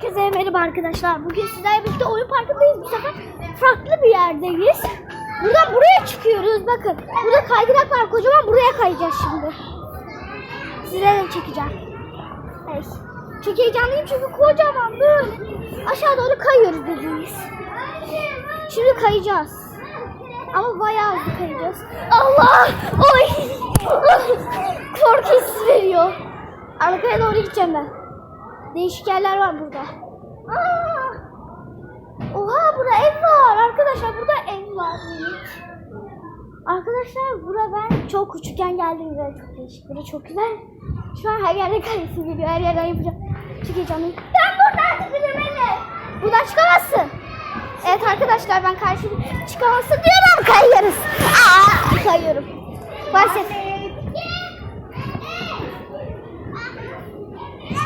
Herkese merhaba arkadaşlar. Bugün sizlerle birlikte oyun parkındayız. Bu sefer farklı bir yerdeyiz. Buradan buraya çıkıyoruz. Bakın. Burada kaydırak var. Kocaman buraya kayacağız şimdi. Sizlere de çekeceğim. Evet. Çok heyecanlıyım çünkü kocaman böyle aşağı doğru kayıyoruz dediğimiz. Şimdi kayacağız. Ama bayağı hızlı kayacağız. Allah! Oy! Korku hissi veriyor. Arkaya doğru gideceğim ben. Değişik yerler var burada. Aa! Oha burada ev var. Arkadaşlar burada ev var. Arkadaşlar bura ben çok küçükken geldim ve çok değişik. Burada çok güzel. Şu an her yerde kayısı geliyor. Her yerden yapacağım. Çok heyecanlıyım. Ben buradan Emre. Buradan çıkamazsın. Evet arkadaşlar ben karşı çıkamazsın diyorum. Kayıyoruz. Aa, kayıyorum. Başla.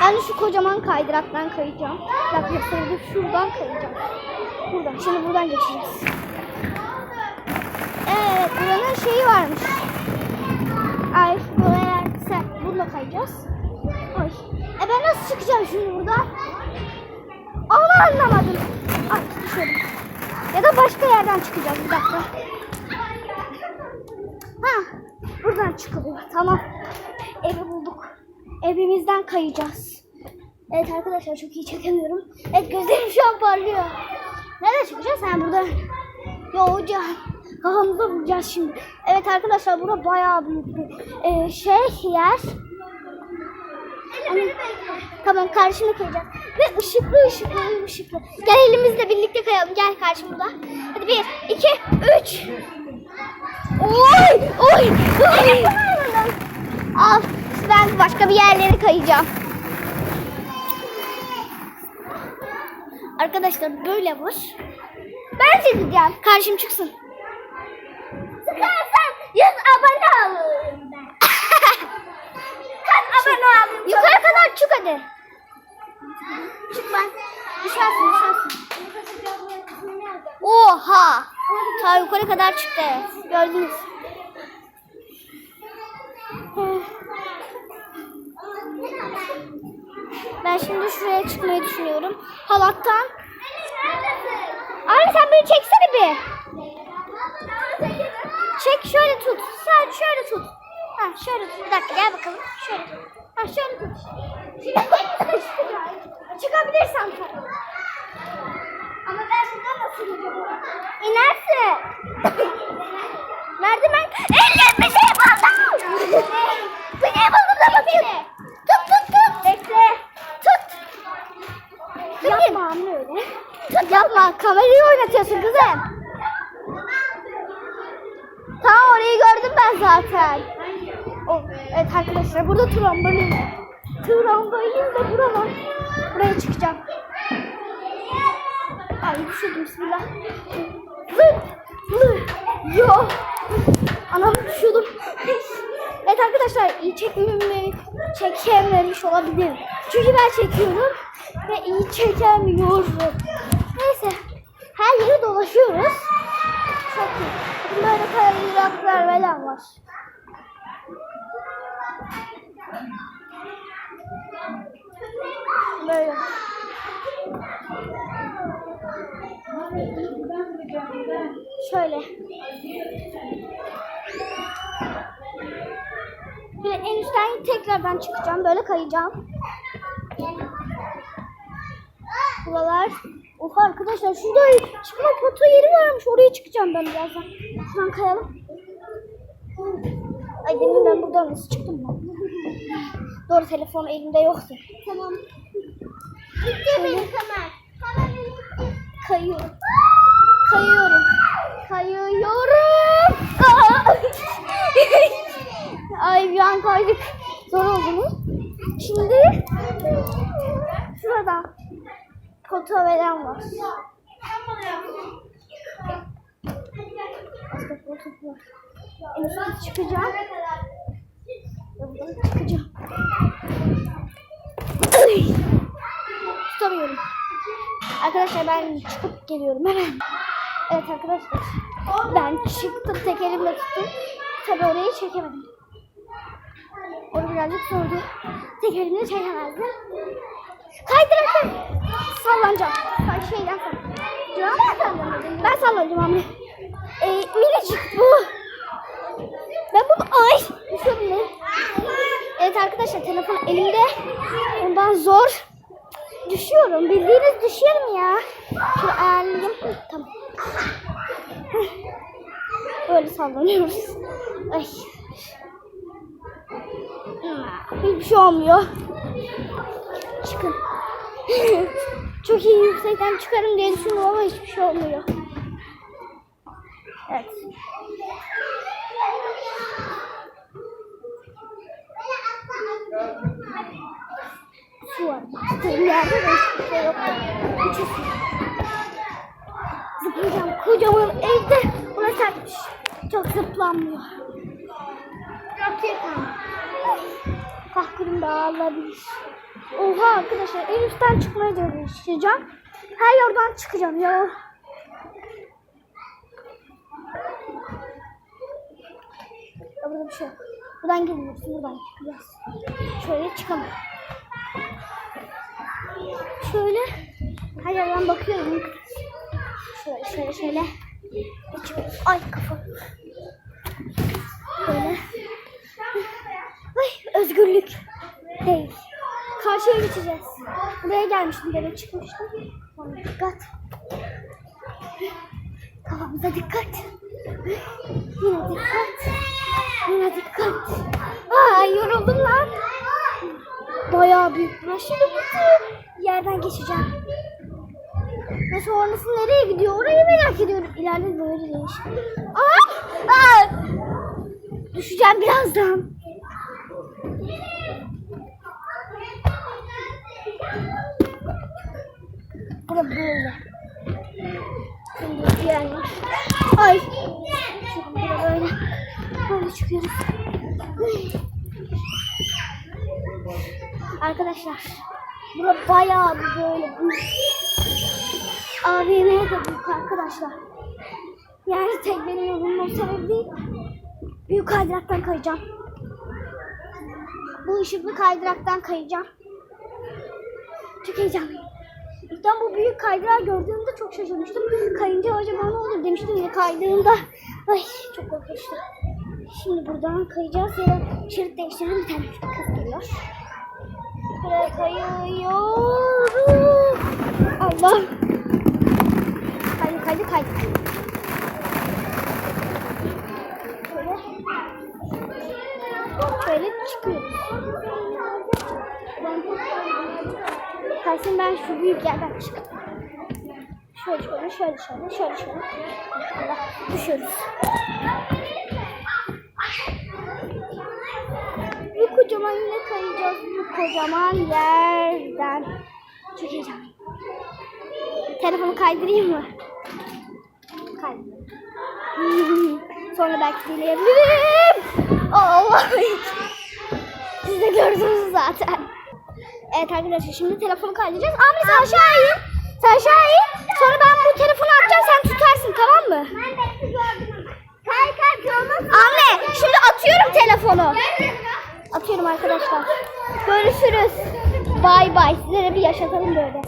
Ben de şu kocaman kaydıraktan kayacağım. Bak göstereyim şuradan kayacağım. Buradan. Şimdi buradan geçeceğiz. Evet buranın şeyi varmış. Ay buraya sen bununla kayacağız. Ay. E ben nasıl çıkacağım şimdi buradan? Onu anlamadım. Ay düşelim. Ya da başka yerden çıkacağız bir dakika. Ha, buradan çıkılıyor. Tamam. Evi. Evimizden kayacağız. Evet arkadaşlar çok iyi çekemiyorum. Evet gözlerim şu an parlıyor. Nerede çıkacağız? Sen burada. Ya hocam. Kafamıza vuracağız şimdi. Evet arkadaşlar bura bayağı büyük bir e, şey yer. Hani, tamam karşıma kayacağız. Ve ışıklı ışıklı ışıklı. Gel elimizle birlikte kayalım. Gel karşımda. Hadi bir, iki, üç. Oy! Oy! Oy! Al. Ben başka bir yerlere kayacağım. Arkadaşlar böyle var. Ben çekeceğim. Karşım çıksın. Sıkarsan 100 abone alırım ben. Kaç abone alırım? Yukarı kadar çık hadi. Çık ben. Düşersin düşersin. Oha. Ta yukarı kadar çıktı. Gördünüz. Ben şimdi şuraya çıkmayı düşünüyorum. Halattan. Abi sen beni çeksene bir. Çek şöyle tut. Sen şöyle tut. Ha şöyle tut. Bir dakika gel bakalım. Şöyle. Ha şöyle tut. Çıkabilirsen tabii. Ama ben buradan nasıl ineceğim? İnersin. Merdiven. Ellerim bir şey buldum. Bir şey buldum da bakayım. Yapma. Kamerayı oynatıyorsun kızım. Tamam orayı gördüm ben zaten. O, evet arkadaşlar burada trambolin var. Trambolin de bura var. Buraya çıkacağım. Ay düşürdüm bismillah. Zıt. Yo. Anam düşüyordum. Evet arkadaşlar iyi çekmemi çekememiş olabilirim. Çünkü ben çekiyorum ve iyi çekemiyorum. Neyse her yere dolaşıyoruz. Çok iyi. Böyle kaydıraklar falan var. Böyle. Şöyle. Bir en üstten tekrardan çıkacağım. Böyle kayacağım. Buralar. Oha arkadaşlar şurada çıkma foto yeri varmış. Oraya çıkacağım ben birazdan. Şuradan kayalım. Ay demin ben buradan nasıl çıktım ben? Doğru telefon elimde yoktu. Tamam. Gitti benim kamer. Kayıyorum. Kayıyorum. Kayıyorum. Aa! Ay bir an kaydık. Zor oldu mu? Şimdi şurada foto veren var. Başka foto var. Üstte çıkacağım. Buradan çıkacağım. Tutamıyorum. Arkadaşlar ben çıkıp geliyorum hemen. Evet arkadaşlar. Ben çıktım tek elimle tuttum. Tabii orayı çekemedim. Orada birazcık zordu. Tek elimle çekemezdim. Kaydıraktan sallanacağım. Kay şeyden sallanacağım. Ben sallanacağım ama. Ee, minicik bu. Ben bunu ay düşüyorum? Evet arkadaşlar telefon elimde. Ondan zor düşüyorum. Bildiğiniz düşüyorum ya. Şöyle ayarlayayım. Tamam. Böyle sallanıyoruz. Ay. Hiçbir şey olmuyor. Çıkın. Çok iyi yüksekten çıkarım diye düşündüm ama hiçbir şey olmuyor. Evet. Su var. Bastığım yerde de hiçbir şey yok. Uçuş. Zıplayacağım. Kocaman evde. Burası sertmiş. Çok zıplanmıyor. Gerçekten. Kahkırım dağılabilir. Oha arkadaşlar en üstten çıkmaya çalışacağım. Her yerden çıkacağım ya. Ya burada bir şey yok. Buradan gelmiyoruz. Buradan çıkacağız. Şöyle çıkalım. Şöyle her yerden bakıyorum. Şöyle şöyle şöyle. Ay kafam. Böyle. Ay özgürlük değil. Karşıya geçeceğiz. Buraya gelmiştim böyle çıkmıştım. Dikkat. Kafamıza dikkat. Yine dikkat. Yine dikkat. Ay yoruldum lan. Bayağı büyük. Ben şimdi bu yerden geçeceğim. Ve sonrası nereye gidiyor? Orayı merak ediyorum. İleride böyle değiş. Aa! Aa! Düşeceğim birazdan. Bura böyle. Şimdi yani. Ay. Şimdi böyle. Böyle çıkıyoruz. Arkadaşlar. Bura bayağı bir böyle büyük. AVM de büyük arkadaşlar. Yani tek benim yolum o sebebi değil. Büyük kaydıraktan kayacağım. Bu ışıklı kaydıraktan kayacağım. Çok heyecanlıyım. İlkten bu büyük kaydırağı gördüğümde çok şaşırmıştım. Kayınca acaba ne olur demiştim ya kaydığımda. Ay çok korkmuştum. Şimdi buradan kayacağız ya şerit değiştirelim bir tane kız geliyor. Buraya kayıyoruz. Allah. Kaydı kaydı kaydı. Şöyle. Şöyle çıkıyoruz. Kalsın ben şu büyük yerden çıkayım. Şöyle şöyle şöyle şöyle şöyle şöyle. Allah düşüyoruz. Bu kocaman yine kayacağız. Bu kocaman yerden. Çok heyecanlıyım. Telefonu kaydırayım mı? Kaydırayım. Sonra belki dileyebilirim. Allah Siz de gördünüz zaten. Evet arkadaşlar şimdi telefonu kaydedeceğiz. Amri sen aşağı in. Sen aşağı in. Sonra ben bu telefonu atacağım sen tutarsın tamam mı? Ben de gördüm. Kay kay Amre şimdi atıyorum telefonu. Atıyorum arkadaşlar. Görüşürüz. Bay bay. Size de bir yaşatalım böyle.